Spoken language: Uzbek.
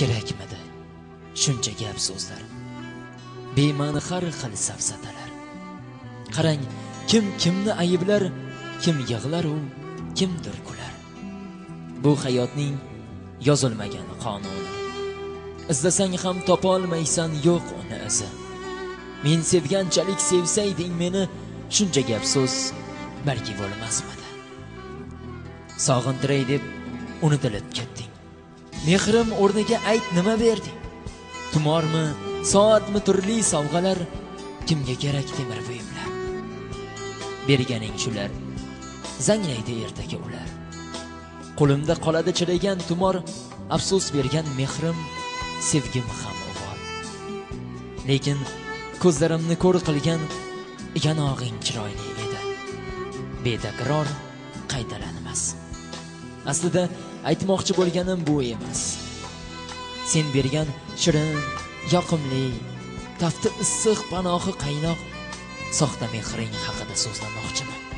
kerakmidi? Shuncha gap so'zlar. Bema'ni har xil safsatalar. Qarang kim kimni ayblar kim yig'laru kimdir kular. Bu hayotning yozilmagan qonuni. Izlasang ham topolmaysan yo'q uni izi. Men sevganchalik sevsayding meni shuncha gap so'z balki bo'lmasmidi? Sog'intiray deb unutilib ketdi. Mehrim o'rniga ayt nima berding tumormi soatmi turli sovg'alar kimga kerak temir buyumlar? Berganing shular zanglaydi ertaga ular. Qo'limda qoladi chirigan tumor afsus bergan mehrim sevgim ham uvol lekin ko'zlarimni ko'r qilgan yanog'ing chiroyli edi. Betakror qaytalanmas. Aslida aytmoqchi bo'lganim bu emas. Sen bergan shirin yoqimli tafti issiq panohi qaynoq soxta mehring haqida so'zlamoqchiman.